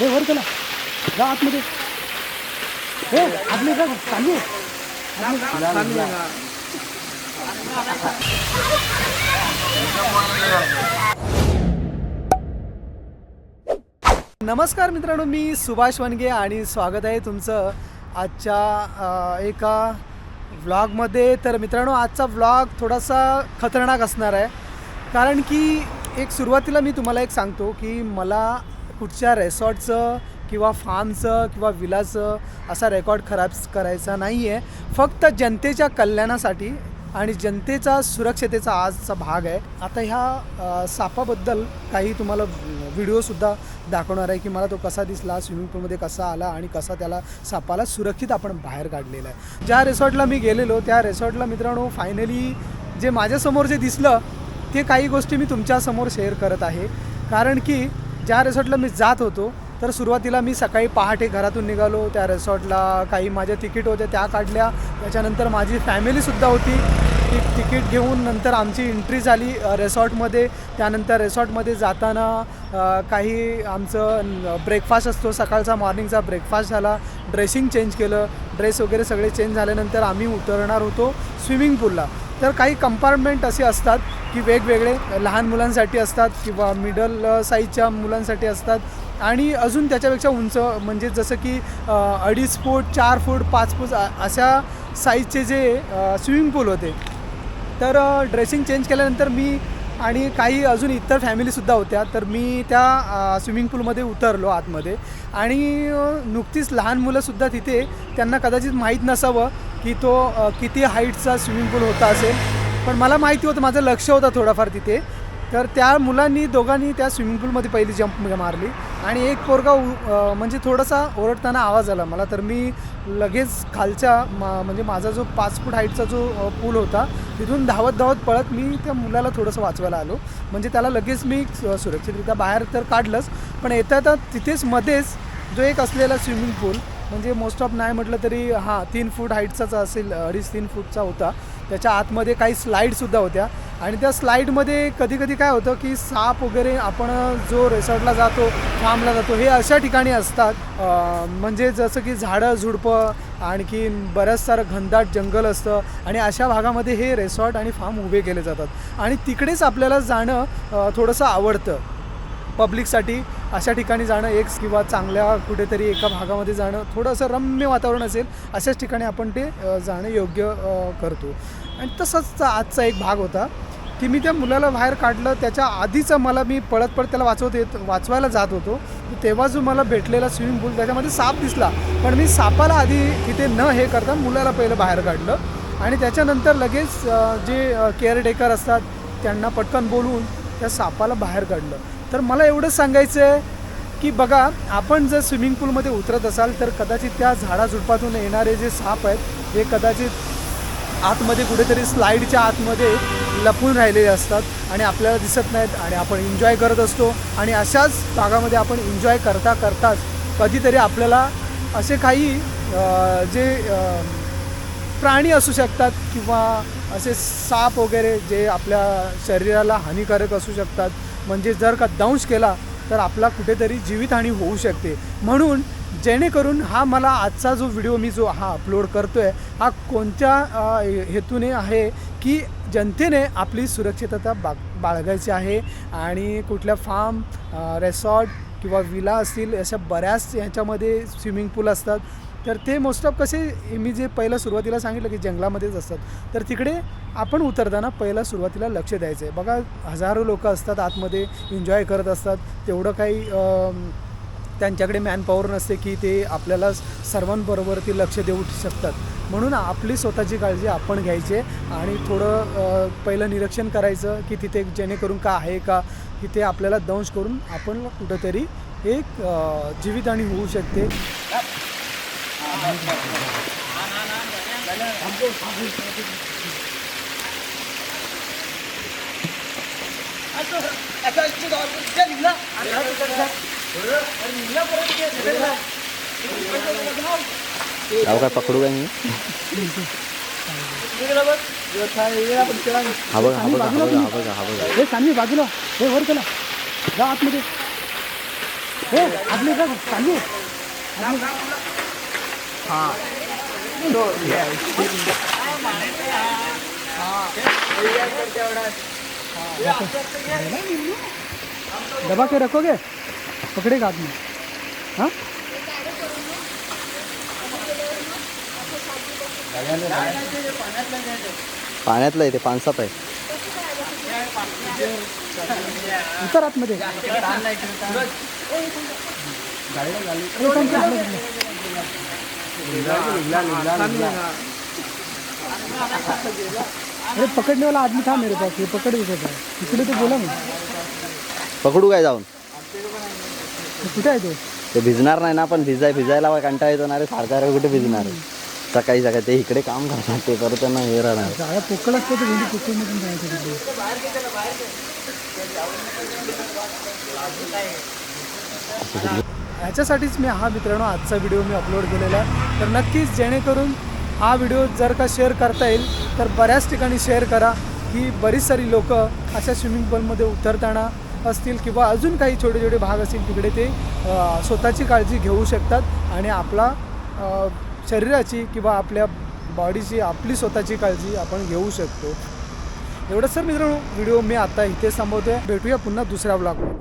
हे वर चला. जा आतमध्ये. हे आतमध्ये जा. चालू नमस्कार मित्रांनो मी सुभाष वनगे आणि स्वागत आहे तुमचं आजच्या एका व्लॉगमध्ये. तर मित्रांनो आजचा व्लॉग थोडासा खतरनाक असणार आहे. कारण की एक सुरुवातीला मी तुम्हाला एक सांगतो की मला कुठच्या रेसॉर्टचं किंवा फार्मचं किंवा विलाचं असा रेकॉर्ड खराब करायचा नाही आहे फक्त जनतेच्या कल्याणासाठी आणि जनतेचा सुरक्षतेचा आजचा भाग आहे. आता ह्या सापाबद्दल काही तुम्हाला व्हिडिओसुद्धा दाखवणार आहे की मला तो कसा दिसला स्विमिंग पूलमध्ये कसा आला आणि कसा त्याला सापाला सुरक्षित आपण बाहेर काढलेला आहे. ज्या रिसॉर्टला मी गेलेलो त्या रिसॉर्टला मित्रांनो फायनली जे माझ्यासमोर जे दिसलं ते काही गोष्टी मी तुमच्यासमोर शेअर करत आहे. कारण की ज्या रिसॉर्टला मी जात होतो तर सुरुवातीला मी सकाळी पहाटे घरातून निघालो. त्या रिसॉर्टला काही माझ्या तिकीट होत्या त्या काढल्या. त्याच्यानंतर माझी फॅमिलीसुद्धा होती. ती तिकीट घेऊन नंतर आमची एंट्री झाली रिसॉर्टमध्ये. त्यानंतर रिसॉर्टमध्ये जाताना काही आमचं ब्रेकफास्ट असतो. सकाळचा मॉर्निंगचा ब्रेकफास्ट झाला. ड्रेसिंग चेंज केलं. ड्रेस वगैरे सगळे चेंज झाल्यानंतर आम्ही उतरणार होतो स्विमिंग पूलला तर काही कंपार्टमेंट असे असतात की वेगवेगळे लहान मुलांसाठी असतात किंवा मिडल साईजच्या मुलांसाठी असतात. आणि अजून त्याच्यापेक्षा उंच म्हणजे जसं की अडीच फूट चार फूट पाच फूट अशा साईजचे जे स्विमिंग पूल होते. तर ड्रेसिंग चेंज केल्यानंतर मी आणि काही अजून इतर फॅमिलीसुद्धा होत्या तर मी त्या स्विमिंग पूलमध्ये उतरलो आतमध्ये. आणि नुकतीच लहान मुलंसुद्धा तिथे त्यांना कदाचित माहीत नसावं की तो किती हाईटचा स्विमिंग पूल होता असेल. पण मला माहिती होतं माझं लक्ष होतं थोडंफार तिथे. तर त्या मुलांनी दोघांनी त्या स्विमिंग पूलमध्ये पहिली जंप मारली. आणि एक पोरगा उ- म्हणजे थोडासा ओरडताना आवाज आला मला. तर मी लगेच खालच्या मा म्हणजे माझा जो पाच फूट हाईटचा जो पूल होता तिथून धावत धावत पळत मी त्या मुलाला थोडंसं वाचवायला आलो. म्हणजे त्याला लगेच मी सुरक्षितरित्या बाहेर तर काढलंच. पण येता येता तिथेच मध्येच जो एक असलेला स्विमिंग पूल म्हणजे मोस्ट ऑफ नाही म्हटलं तरी हां तीन फूट हाईटचाच असेल अडीच तीन फूटचा होता. त्याच्या आतमध्ये काही स्लाईडसुद्धा होत्या. आणि त्या स्लाईडमध्ये कधी कधी काय होतं की साप वगैरे आपण जो रिसॉर्टला जातो फार्मला जातो हे अशा ठिकाणी असतात. म्हणजे जसं की झाडं झुडपं आणखी बरंच सारं घनदाट जंगल असतं. आणि अशा भागामध्ये हे रिसॉर्ट आणि फार्म उभे केले जातात. आणि तिकडेच आपल्याला जाणं थोडंसं आवडतं. पब्लिकसाठी अशा ठिकाणी जाणं एक किंवा चांगल्या कुठेतरी एका भागामध्ये जाणं थोडंसं रम्य वातावरण असेल अशाच ठिकाणी आपण ते जाणं योग्य करतो. आणि तसंच आजचा एक भाग होता की मी त्या मुलाला बाहेर काढलं त्याच्या आधीचं मला मी पळत पळत त्याला वाचवत येत वाचवायला जात होतो. तेव्हा जो मला भेटलेला स्विमिंग पूल त्याच्यामध्ये साप दिसला. पण मी सापाला आधी तिथे न हे करता मुलाला पहिलं बाहेर काढलं. आणि त्याच्यानंतर लगेच जे केअरटेकर असतात त्यांना पटकन बोलवून त्या सापाला बाहेर काढलं. तर मला एवढंच सांगायचं आहे की बघा आपण जर स्विमिंग पूलमध्ये उतरत असाल तर कदाचित त्या झाडाझुडपातून येणारे जे साप आहेत हे कदाचित आतमध्ये कुठेतरी स्लाईडच्या आतमध्ये लपून राहिलेले असतात आणि आपल्याला दिसत नाहीत आणि आपण एन्जॉय करत असतो आणि अशाच भागामध्ये आपण एन्जॉय करता करताच कधीतरी आपल्याला असे काही जे प्राणी असू शकतात किंवा असे साप वगैरे जे आपल्या शरीराला हानिकारक असू शकतात म्हणजे जर का दंश केला तर आपला कुठेतरी जीवितहानी होऊ शकते. म्हणून जेणेकरून हा मला आजचा जो व्हिडिओ मी जो हा अपलोड करतो आहे हा कोणत्या हेतूने आहे की जनतेने आपली सुरक्षितता बा बाळगायची आहे आणि कुठल्या फार्म रेसॉर्ट किंवा विला असतील अशा बऱ्याच ह्याच्यामध्ये स्विमिंग पूल असतात. तर ते मोस्ट ऑफ कसे मी जे पहिलं सुरुवातीला सांगितलं की जंगलामध्येच असतात तर तिकडे आपण उतरताना पहिलं सुरुवातीला लक्ष द्यायचं आहे. बघा हजारो लोक असतात आतमध्ये एन्जॉय करत असतात. तेवढं काही त्यांच्याकडे मॅनपॉवर नसते की ते आपल्याला सर्वांबरोबर ते लक्ष देऊ शकतात. म्हणून आपली स्वतःची काळजी आपण घ्यायची आहे आणि थोडं पहिलं निरीक्षण करायचं की तिथे जेणेकरून का आहे का की ते आपल्याला दंश करून आपण कुठंतरी एक जीवितहानी होऊ शकते. Ako काय पकडू काय मी? हा बघा हा बघा हा बघा हा बघा हा बघा. हे सानवी बाजूला हे वर केला जा आतमध्ये. हे आपली का चालू दबा के रखोगे? पकड़ेगा आदमी। हाँ? पाण्यातलं आहे ते पानसात आहे. उतर आतमध्ये. हे अरे पकड़ने वाला आदमी था मेरे पास ये पकड़ देता था इकडे तो बोला मी पकडू काय जाऊन? कुठे आहे ते? ते भिजणार नाही ना पण भिजाय भिजायला बा कंटाळा येतो ना रे सारखा कुठे भिजणार सकाळी सकाळी ते इकडे काम करतात ते परत त्यांना हे राहणार. पोकळ असतं तर भेंडी पोकळमधून जायचं तिथे. ह्याच्यासाठीच मी हा मित्रांनो आजचा व्हिडिओ मी अपलोड केलेला आहे. तर नक्कीच जेणेकरून हा व्हिडिओ जर का शेअर करता येईल तर बऱ्याच ठिकाणी शेअर करा की बरीच सारी लोकं अशा स्विमिंग पूलमध्ये उतरताना असतील किंवा अजून काही छोटे छोटे भाग असतील तिकडे ते स्वतःची काळजी घेऊ शकतात आणि आपला शरीराची किंवा आपल्या बॉडीची आपली स्वतःची काळजी आपण घेऊ शकतो. एवढंच सर मित्रांनो व्हिडिओ मी आता इथे संपवतोय भेटूया पुन्हा दुसऱ्या ब्लॉगवर